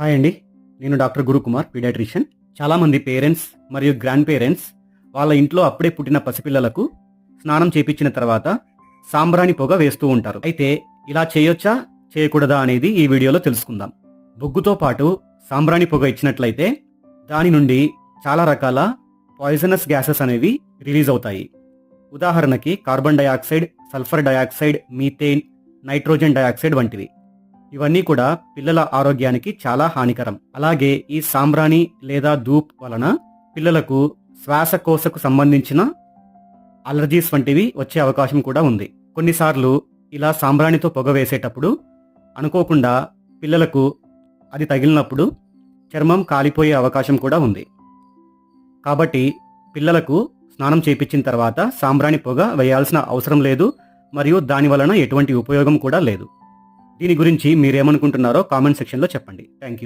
Hi అండి. నేను doctor Gurukumar paediatrician. చాలామంది పేరెంట్స్ మరియు గ్రాండ్ పేరెంట్స్ వాళ్ళ ఇంట్లో అప్పుడే పుట్టిన పసిపిల్లలకు స్నానం చేపించిన తర్వాత సాంబ్రాణి పొగ వేస్తూ ఉంటారు. అయితే ఇలా చేయొచ్చా చేయకూడదా అనేది ఈ వీడియోలో తెలుసుకుందాం. బొగ్గుతో పాటు సాంబ్రాణి పొగ ఇచ్చినట్లయితే దాని నుండి చాలా రకాల పాయిజనస్ గ్యాసెస్ అనేవి రిలీజ్ అవుతాయి. ఉదాహరణకి carbon dioxide sulphur dioxide methane nitrogen dioxide వంటివి. ఇవన్నీ కూడా పిల్లల ఆరోగ్యానికి చాలా హానికరం. అలాగే ఈ సాంబ్రాణి లేదా ధూప్ వలన పిల్లలకు శ్వాసకోశకు సంబంధించిన అలర్జీస్ వంటివి వచ్చే అవకాశం కూడా ఉంది. కొన్నిసార్లు ఇలా సాంబ్రాణితో పొగ వేసేటప్పుడు అనుకోకుండా పిల్లలకు అది తగిలినప్పుడు చర్మం కాలిపోయే అవకాశం కూడా ఉంది. కాబట్టి పిల్లలకు స్నానం చేపించిన తర్వాత సాంబ్రాణి పొగ వేయాల్సిన అవసరం లేదు. మరియు దాని వలన ఎటువంటి ఉపయోగం కూడా లేదు. దీని గురించి మీరేమనుకుంటున్నారో కామెంట్ సెక్షన్లో చెప్పండి. Thank you